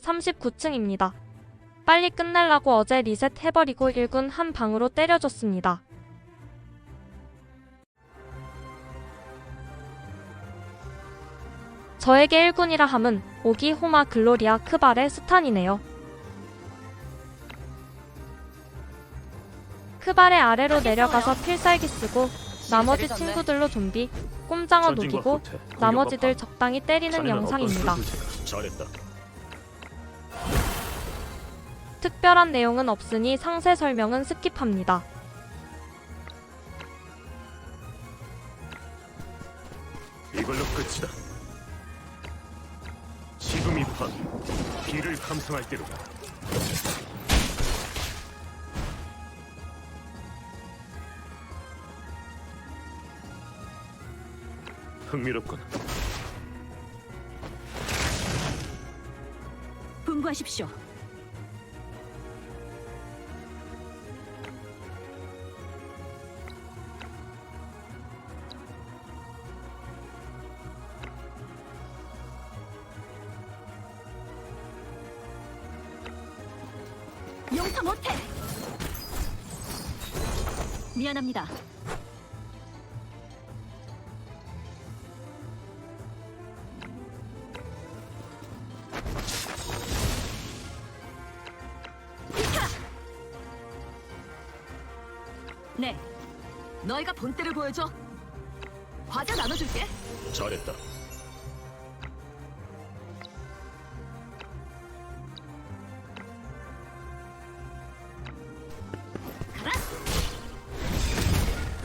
39층입니다. 빨리 끝내려고 어제 리셋 해버리고 1군 한 방으로 때려줬습니다. 저에게 1군이라 함은 오기 호마 글로리아 크발의 스탄이네요. 크발의 아래로 내려가서 필살기 쓰고 나머지 친구들로 좀비, 꼼장어 녹이고 나머지들. 적당히 때리는 영상입니다. 잘했다. 특별한 내용은 없으니 상세 설명은 스킵합니다. 이걸로 끝이다. 지금이 바로 비를 감상할 때로다. 흥미롭군. 분부하십시오. 미안합니다. 네, 너희가 본때를 보여줘. 과자 나눠줄게. 잘했다.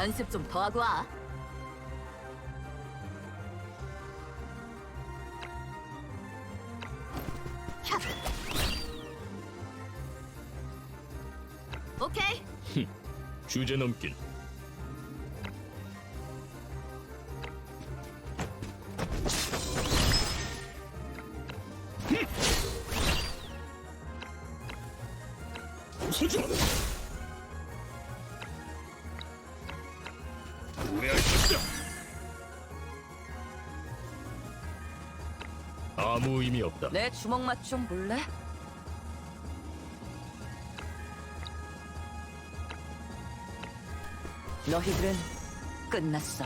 연습 좀 더 하고 와. 캬. 오케이. 주제 넘긴. 의미 없다. 내 주먹 맛 좀 볼래? 너희들은 끝났어.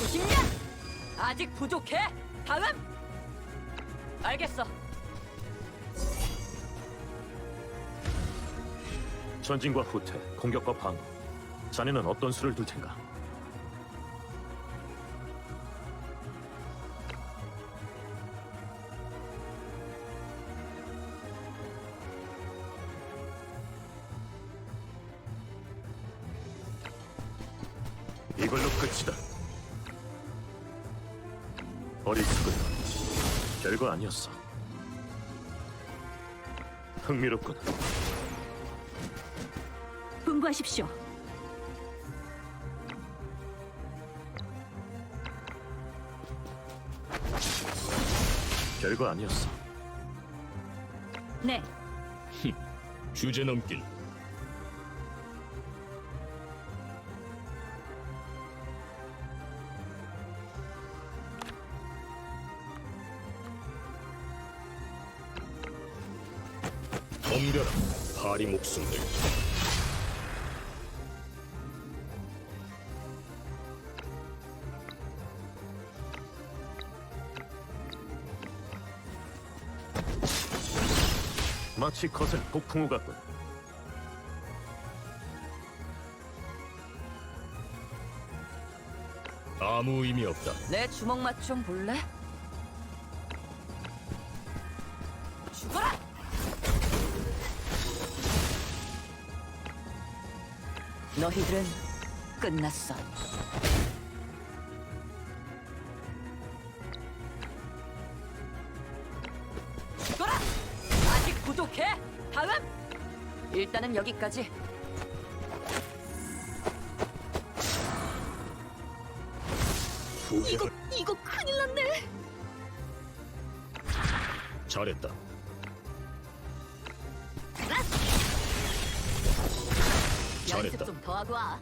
보십냐? 아직 부족해. 다음. 알겠어. 전진과 후퇴, 공격과 방어. 자네는 어떤 수를 둘 텐가? 별거 아니었어. 흥미롭군. 분부하십시오. 별거 아니었어. 네, 주제 넘긴. 파리 목숨들. 마치 거센 폭풍우 같군. 아무 의미 없다. 내 주먹 맛 좀 볼래? 죽어라! 너희들은 끝났어. 죽어라! 아직 부족해. 다음. 일단은 여기까지. 후회할 이거 큰일 났네. 잘했다. 잘했다. 연습 좀더 하고 와.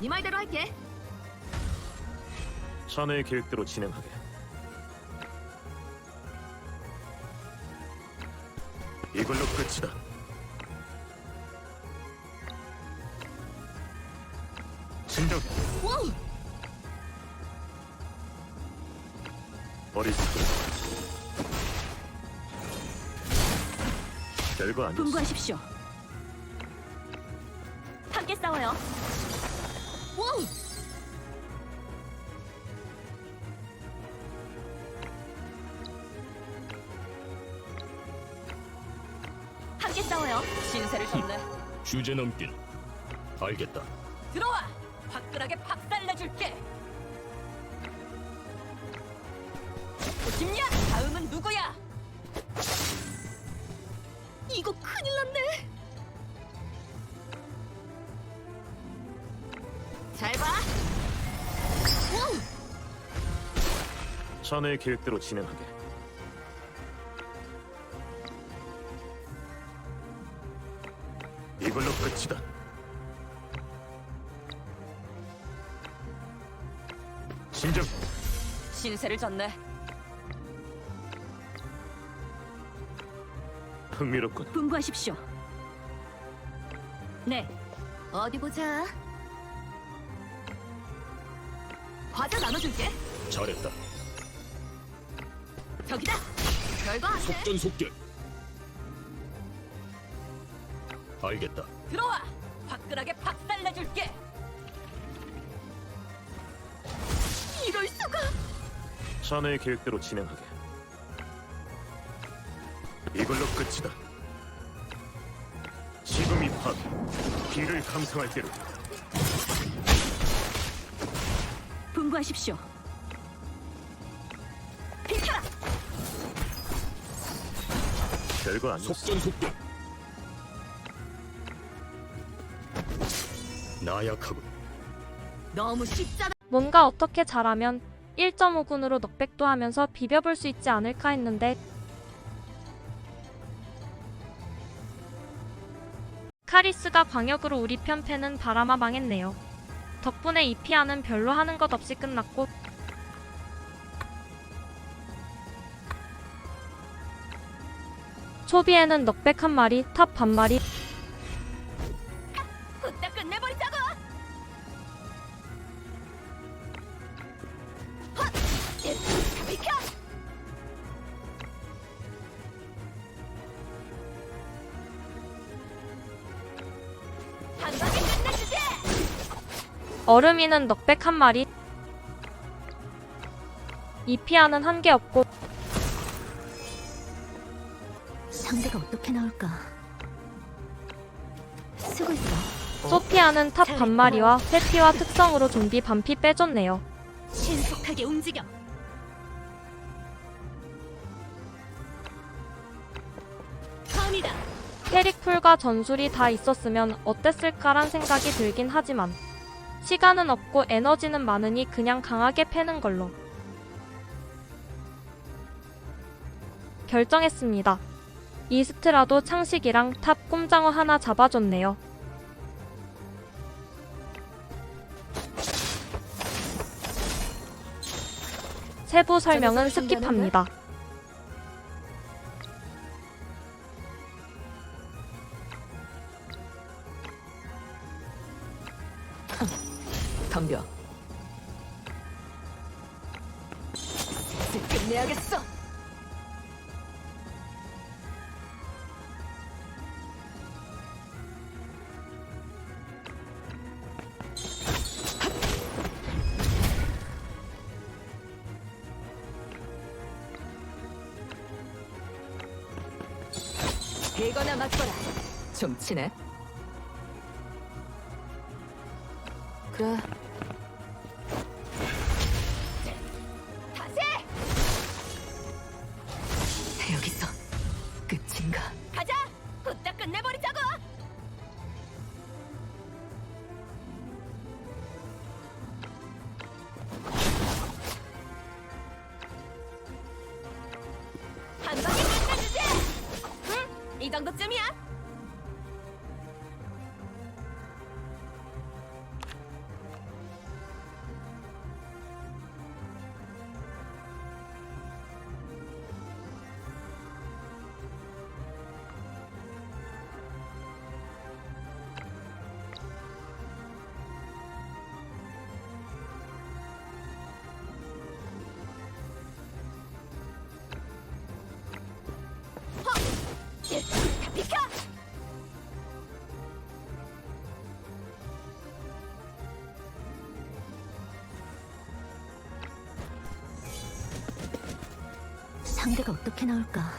네 말대로 할게. 자네의 계획대로 진행하게. 이걸로 끝이다. 진정 와우! 어리석은 별거 아니었어. 분부하십시오. 주제 넘긴 알겠다 들어와! 화끈하게 박살내줄게! 보십냐? 다음은 누구야? 이거 큰일 났네! 잘 봐! 오! 자네의 계획대로 진행하게. 신세를 졌네. 흥미롭군. 분부하십시오. 네. 어디 보자. 과자 나눠줄게. 잘했다 저기다. 별거 안 돼. 속전속결 알겠다 들어와. 화끈하게 박살내줄게. 이럴 수가. 자네의 계획대로 진행하게. 이걸로 끝이다. 지금 이 밤, 비를 감상할 때로 분부하십시오. 비켜라. 별거 아니었어. 속전속결 나약하군 너무 쉽잖아. 뭔가 어떻게 잘하면 1.5군으로 넉백도 하면서 비벼볼 수 있지 않을까 했는데 카리스가 광역으로 우리 편 패는 바람아 망했네요. 덕분에 이피아는 별로 하는 것 없이 끝났고 초비에는 넉백 한 마리, 탑 반 마리, 얼음이는 넉백 한 마리, 이피아는 한 개 없고 상대가 어떻게 나올까? 쓰고 있어. 소피아는 탑 반 마리와 회피와 특성으로 좀비 반피 빼줬네요. 신속하게 움직여. 캐릭풀과 전술이 다 있었으면 어땠을까란 생각이 들긴 하지만 시간은 없고 에너지는 많으니 그냥 강하게 패는 걸로 결정했습니다. 이스트라도 창식이랑 탑 꼼장어 하나 잡아줬네요. 세부 설명은 스킵합니다. 이거나 맞거라. 좀 치네. 그래. 이 정도쯤이야? 상대가 어떻게 나올까?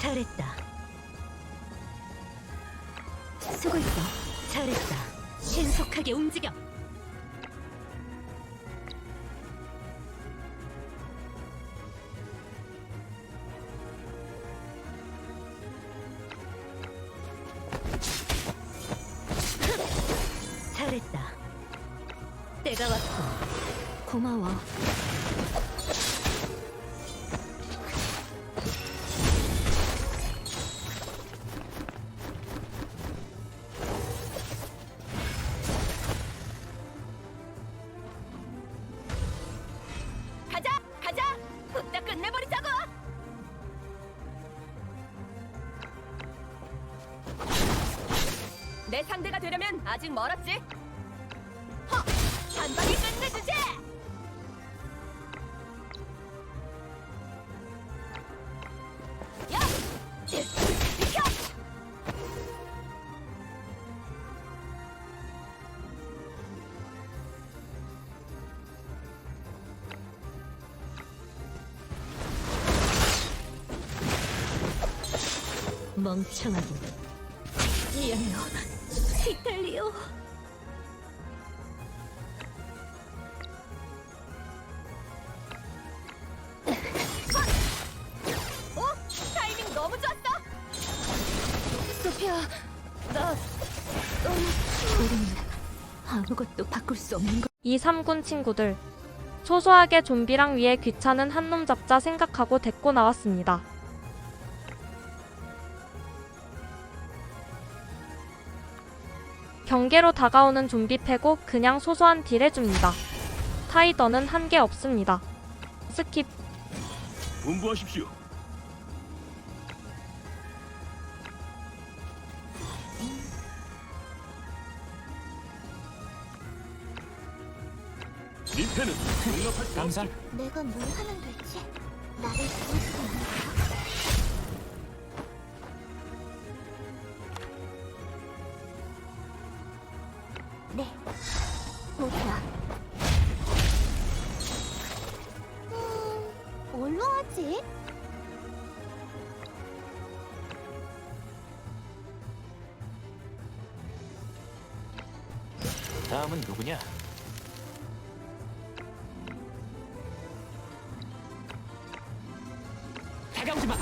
잘했다. 아직 멀었지. 허! 한 방에 끝내주지! 야! 비켜! 멍청하긴. 미안해요. 이탈리오. 어? 타이밍 너무 좋았어. 소피아, 나 우리는 아무것도 바꿀 수 없는 거. 이 삼군 친구들 소소하게 좀비랑 위에 귀찮은 한 놈 잡자 생각하고 데리고 나왔습니다. 경계로 다가오는 좀비 패고 그냥 소소한 딜 해줍니다. 타이더는 한계 없습니다. 스킵 분부하십시오. 민폐는 용납할 수. 없지. 내가 뭘 하면 될지 나를 수 있을까? 다음은 누구냐? 다가오지 마.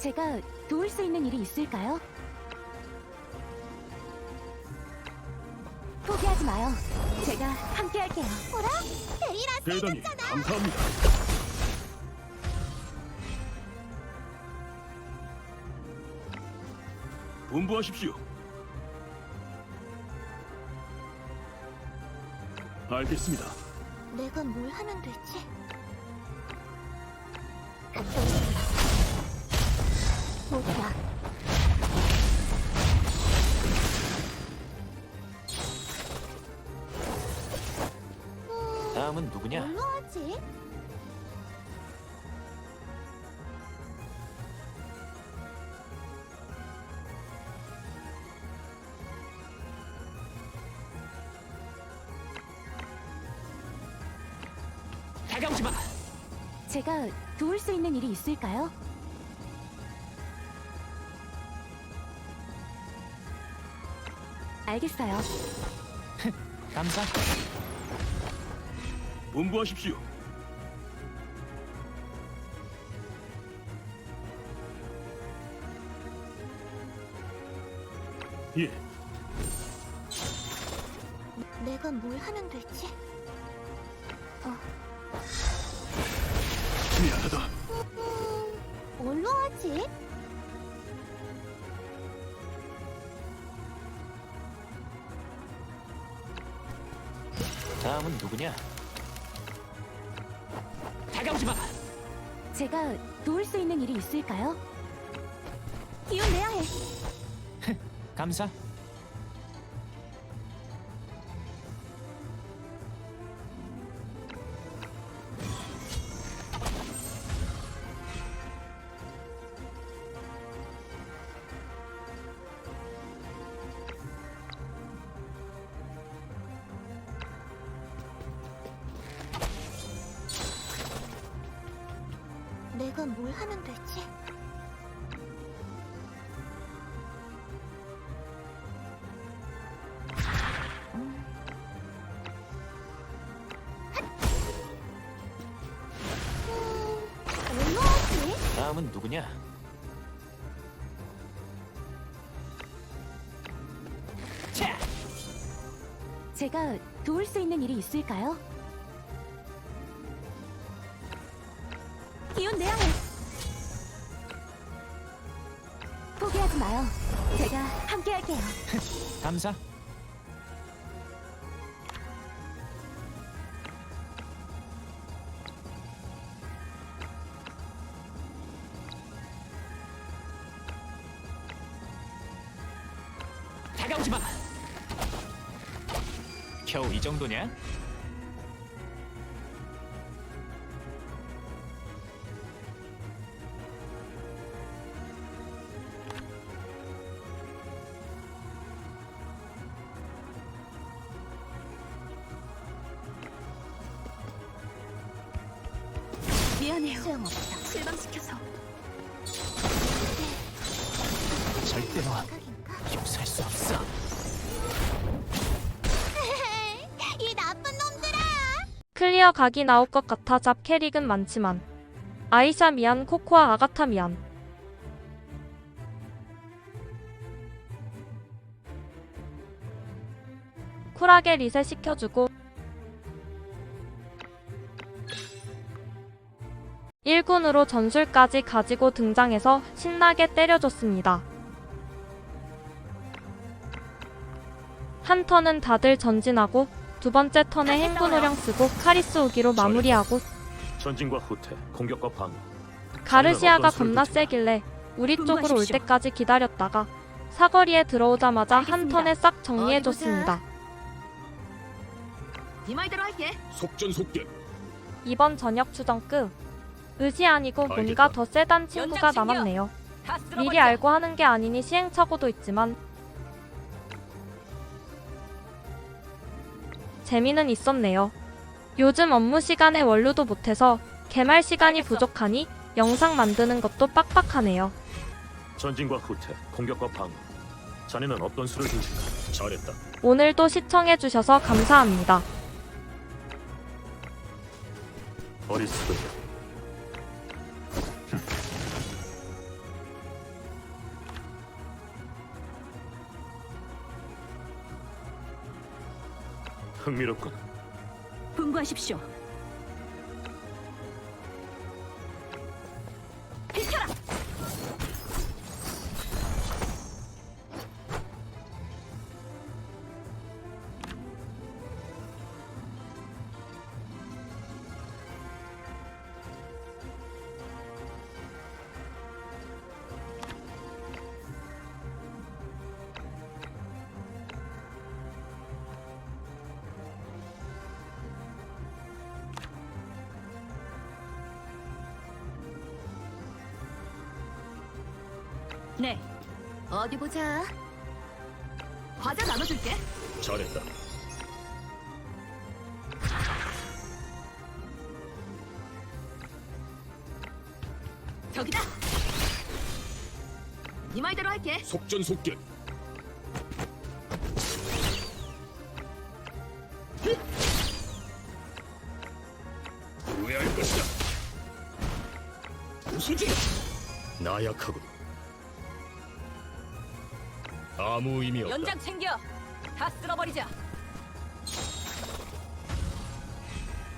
제가 도울 수 있는 일이 있을까요? 포기하지 마요. 제가 함께 할게요. 뭐라? 베리라 대단히 감사합니다. 분부하십시오. 알겠습니다. 내가 뭘 하면 될지. 갔다 오겠습니다. 뭐야? 다음은 누구냐? 뭘로 하지? 제가 도울 수 있는 일이 있을까요? 알겠어요. 감사. 분부하십시오. 예, 내가 뭘 하면 될지. 미안하다. 뭘로 하지? 다음은 누구냐? 다가오지 마. 제가 도울 수 있는 일이 있을까요? 기운 내야 해. 감사. 하면 되지? 음. 다음은 누구냐? 자, 제가 도울 수 있는 일이 있을까요? 기운 해. 마요. 제가 함께 할게요. 감사. 다가오지 마. 겨우 이 정도냐? 미안해요. 소용없어. 실망시켜서. 절대로? 용서할 수 없어. 이 나쁜 놈들아! 클리어 각이 나올 것 같아 잡 캐릭은 많지만 아이샤 미안 코코아 아가타 미안 쿨하게 리셋 시켜주고 1군으로 전술까지 가지고 등장해서 신나게 때려줬습니다. 한 턴은 다들 전진하고 두 번째 턴에 행군 호령 쓰고 카리스 우기로 마무리하고 전진과 후퇴, 공격과 방어. 가르시아가 겁나? 세길래 우리 쪽으로 올. 때까지 기다렸다가 사거리에 들어오자마자 한 알겠습니다. 턴에 싹 정리해줬습니다. 네 말대로 할게. 속전속결. 이번 저녁 추정 끝. 의지 아니고 뭔가. 더 세단 친구가 남았네요. 미리 알고 하는 게 아니니 시행착오도 있지만 재미는 있었네요. 요즘 업무 시간에 원루도 못해서 개말 시간이 부족하니 영상 만드는 것도 빡빡하네요. 전진과 후퇴, 공격과 방어. 자네는 어떤 수를 들지? 잘했다. 오늘도 시청해주셔서 감사합니다. 어리석은 흥미롭군. 분부하십시오. 네. 어디 보자. 과자 나눠줄게. 잘했다. 저기다. 네 말대로 할게. 속전속결. 후회할 것이다. 부수지. 나약하군. 아무 의미 없다. 챙겨. 다 쓸어버리자.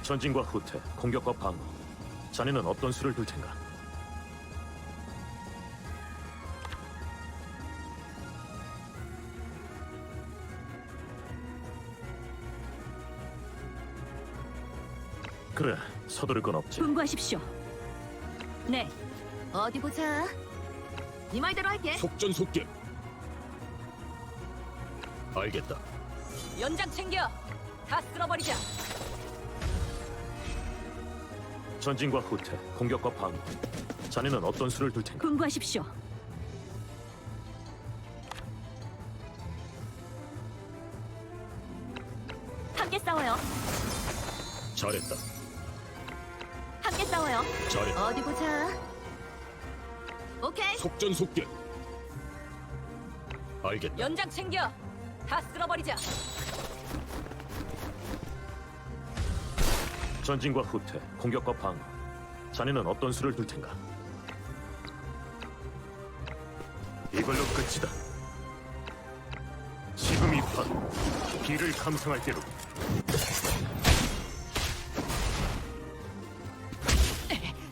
전진과 후퇴, 공격과 방어. 자네는 어떤 수를 둘 텐가? 그래, 서두를 건 없지. 분부하십시오. 네. 어디 보자. 네 말대로 할게. 속전속결. 알겠다. 연장 챙겨. 다 쓸어버리자. 전진과 후퇴, 공격과 방어. 자네는 어떤 수를 둘 텐가? 분부하십시오. 함께 싸워요. 잘했다. 함께 싸워요. 잘했다. 어디 보자. 오케이. 속전속결. 알겠다. 연장 챙겨. 다 쓸어버리자. 전진과 후퇴, 공격과 방어. 자네는 어떤 수를 둘 텐가? 이걸로 끝이다. 지금 이 판, 비를 감상할 때로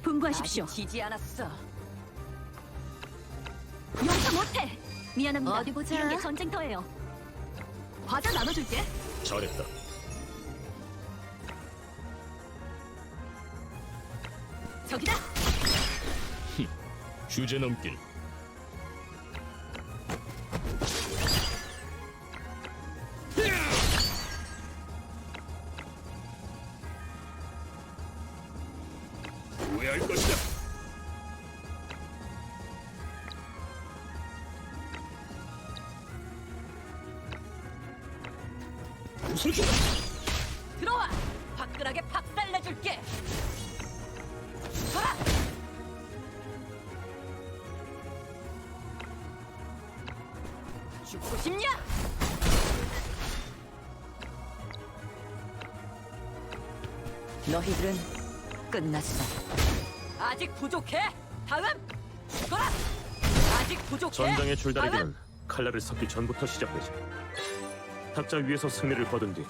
분부하십시오. 지지 않았어. 용서 못해. 미안합니다. 어디 보자. 이런 게 전쟁터예요. 과자 나눠줄게. 잘했다. 저기다. 주제 넘길. 부서져. 들어와. 화끈하게 박살내줄게. 가. 죽고 싶냐? 너희들은 끝났어. 아직 부족해. 다음. 거라. 아직 부족해. 전장의 다음. 줄다리기는 칼날을 섞기 전부터 시작되지. 탁자 위에서 승리를 거둔 뒤